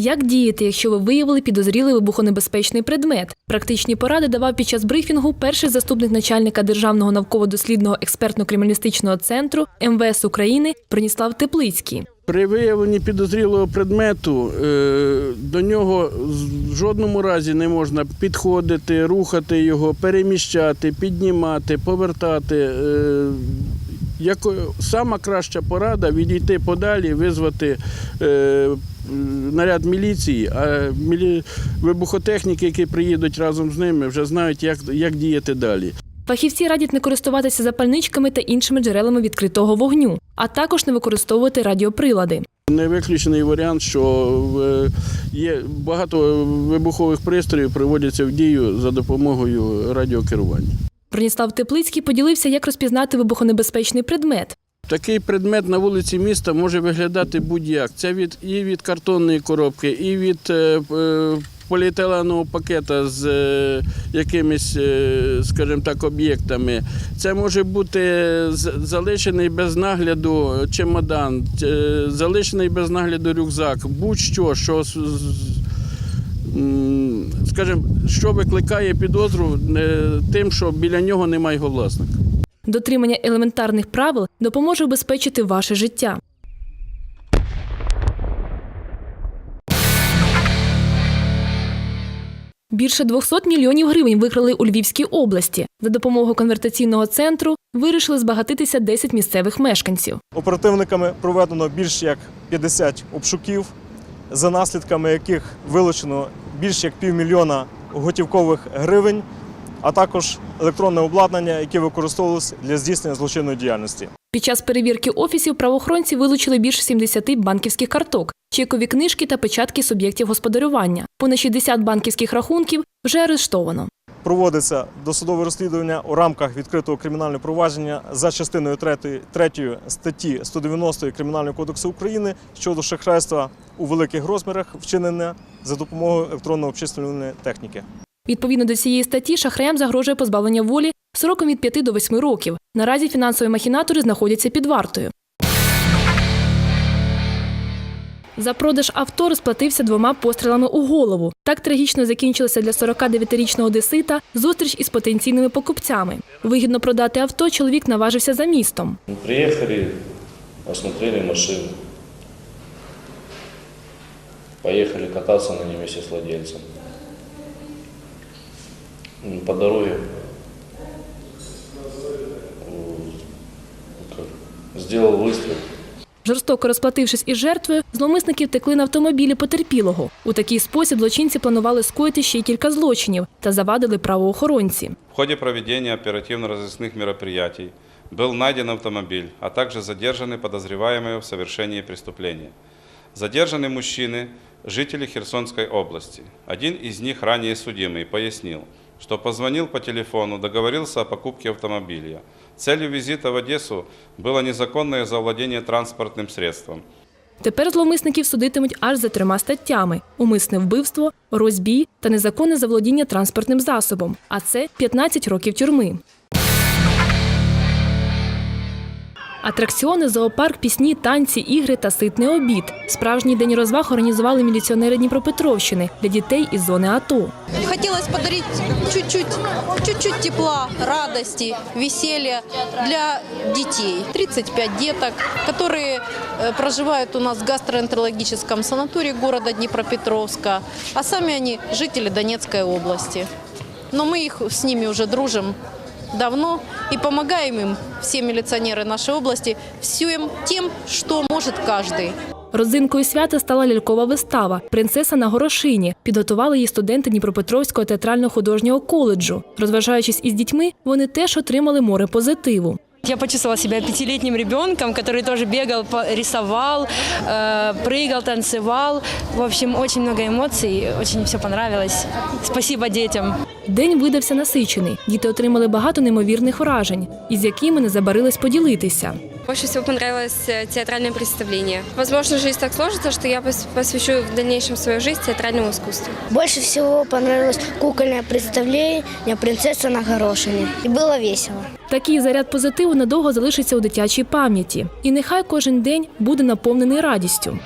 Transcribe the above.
Як діяти, якщо ви виявили підозрілий вибухонебезпечний предмет? Практичні поради давав під час брифінгу перший заступник начальника Державного науково-дослідного експертно-криміналістичного центру МВС України Броніслав Теплицький. При виявленні підозрілого предмету е, до нього в жодному разі не можна підходити, рухати його, переміщати, піднімати, повертати. Е, Як сама краща порада відійти подалі, визвати е, наряд міліції, а мілі... вибухотехніки, які приїдуть разом з ними, вже знають, як, як діяти далі. Фахівці радять не користуватися запальничками та іншими джерелами відкритого вогню, а також не використовувати радіоприлади. Не виключений варіант, що е, є багато вибухових пристроїв приводяться в дію за допомогою радіокерування. Броніслав Теплицький поділився, як розпізнати вибухонебезпечний предмет. Такий предмет на вулиці міста може виглядати будь-як. Це від і від картонної коробки, і від е, е, поліетиленового пакета з е, якимись, скажімо так, об'єктами. Це може бути залишений без нагляду чемодан, залишений без нагляду рюкзак, будь-що, що скажімо, що викликає підозру тим, що біля нього немає його власника. Дотримання елементарних правил допоможе убезпечити ваше життя. Більше 200 мільйонів гривень викрали у Львівській області. За допомогою конвертаційного центру вирішили збагатитися 10 місцевих мешканців. Оперативниками проведено більш як 50 обшуків, за наслідками яких вилучено більш як півмільйона готівкових гривень, а також електронне обладнання, яке використовувалось для здійснення злочинної діяльності. Під час перевірки офісів правоохоронці вилучили більше 70 банківських карток, чекові книжки та печатки суб'єктів господарювання. Понад 60 банківських рахунків вже арештовано. Проводиться досудове розслідування у рамках відкритого кримінального провадження за частиною 3, 3 статті 190 Кримінального кодексу України щодо шахрайства у великих розмірах, вчинене за допомогою електронно обчислювальної техніки. Відповідно до цієї статті шахраям загрожує позбавлення волі сроком від 5 до 8 років. Наразі фінансові махінатори знаходяться під вартою. За продаж авто розплатився двома пострілами у голову. Так трагічно закінчилася для 49-річного одесита зустріч із потенційними покупцями. Вигідно продати авто чоловік наважився за містом. Мы Приехали, осмотрели машину. Поехали кататься на ней вместе с владельцем М, По дороге м, как, сделал выстрел. Жорстоко розплатившись із жертвою, зловмисники втекли на автомобілі потерпілого. У такий спосіб злочинці планували скоїти ще й кілька злочинів та завадили правоохоронці. В ходе проведения оперативно-розыскных мероприятий был найден автомобиль, а также задержаны подозреваемые в совершении преступления. Задержаны мужчины, жители Херсонской области. Один из них, ранее судимый, пояснил, что позвонил по телефону, договорился о покупке автомобиля. Целью визита в Одессу было незаконное завладение транспортным средством. Тепер зловмисників судитимуть аж за трьома статтями: умисне вбивство, розбій та незаконне заволодіння транспортним засобом. А це 15 років тюрми. Атракціони, зоопарк, пісні, танці, ігри та ситний обід. Справжній день розваг організували міліціонери Дніпропетровщини для дітей із зони АТО. Хотелось подарить чуть-чуть, чуть-чуть тепла, радости, веселья для детей. 35 деток, которые э, проживают у нас в гастроэнтерологическом санатории города Днепропетровска, а сами они жители Донецкой области. Но мы их с ними уже дружим давно и помогаем им, все милиционеры нашей области, всем тем, что может каждый. Родзинкою свята стала лялькова вистава Принцеса на горошині. Підготували її студенти Дніпропетровського театрально-художнього коледжу. Розважаючись із дітьми, вони теж отримали море позитиву. Я почувствовала себя пятилетним ребенком, который тоже бегал, по- рисовал, э, прыгал, танцевал. В общем, очень много эмоций, очень все понравилось. Спасибо детям. День видався насичений. Діти отримали багато неймовірних вражень, із якими не забарились поділитися. Больше всего понравилось э, театральное представление. Возможно, жизнь так сложится, что я пос- посвящу в дальнейшем свою жизнь театральному искусству. Больше всего понравилось кукольное представление «Принцесса на горошине». И было весело. Такий заряд позитиву надовго залишиться у дитячій пам'яті. І нехай кожен день буде наповнений радістю.